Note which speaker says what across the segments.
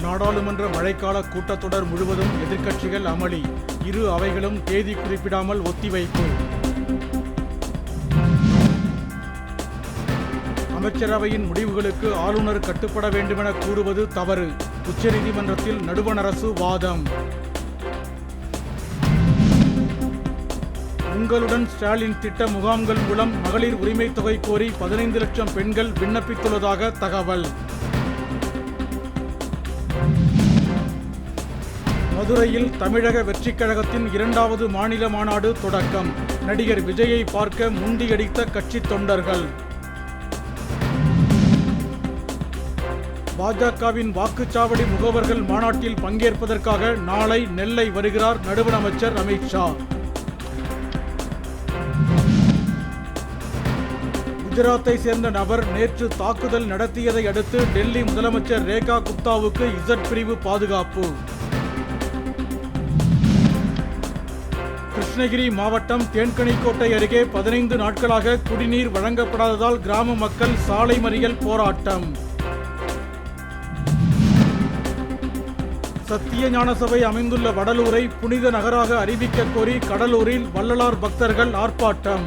Speaker 1: நாடாளுமன்ற மழைக்கால கூட்டத்தொடர் முழுவதும் எதிர்க்கட்சிகள் அமளி. இரு அவைகளும் தேதி குறிப்பிடாமல் ஒத்திவைப்பு. அமைச்சரவையின் முடிவுகளுக்கு ஆளுநர் கட்டுப்பட வேண்டுமென கூறுவது தவறு. உச்சநீதிமன்றத்தில் நடுவண் அரசு வாதம். உங்களுடன் ஸ்டாலின் திட்ட முகாம்கள் மூலம் மகளிர் உரிமை தொகை கோரி பதினைந்து லட்சம் பெண்கள் விண்ணப்பித்துள்ளதாக தகவல். மதுரையில் தமிழக வெற்றிக் கழகத்தின் இரண்டாவது மாநில மாநாடு தொடக்கம். நடிகர் விஜயை பார்க்க முண்டியடித்த கட்சி தொண்டர்கள். பாஜகவின் வாக்குச்சாவடி முகவர்கள் மாநாட்டில் பங்கேற்பதற்காக நாளை நெல்லை வருகிறார் நடுவண் அமைச்சர் அமித்ஷா குஜராத்தை சேர்ந்த நபர் நேற்று தாக்குதல் நடத்தியதை அடுத்து டெல்லி முதலமைச்சர் ரேகா குப்தாவுக்கு இசட் பிரிவு பாதுகாப்பு. கிருஷ்ணகிரி மாவட்டம் தேன்கனிக்கோட்டை அருகே பதினைந்து நாட்களாக குடிநீர் வழங்கப்படாததால் கிராம மக்கள் சாலை மறியல் போராட்டம். சத்திய ஞான சபை அமைந்துள்ள வடலூரை புனித நகராக அறிவிக்க கோரி கடலூரில் வள்ளலார் பக்தர்கள் ஆர்ப்பாட்டம்.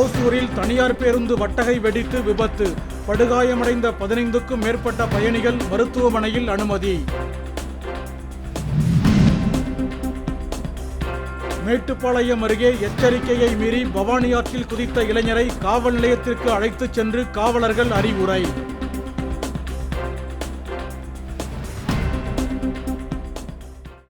Speaker 1: ஓசூரில் தனியார் பேருந்து வட்டகை வெடித்து விபத்து. படுகாயமடைந்த பதினைந்துக்கும் மேற்பட்ட பயணிகள் மருத்துவமனையில் அனுமதி. மேட்டுப்பாளையம் அருகே எச்சரிக்கையை மீறி பவானி ஆற்றில் குதித்த இளைஞரை காவல் நிலையத்திற்கு அழைத்துச் சென்று காவலர்கள் அறிவுரை.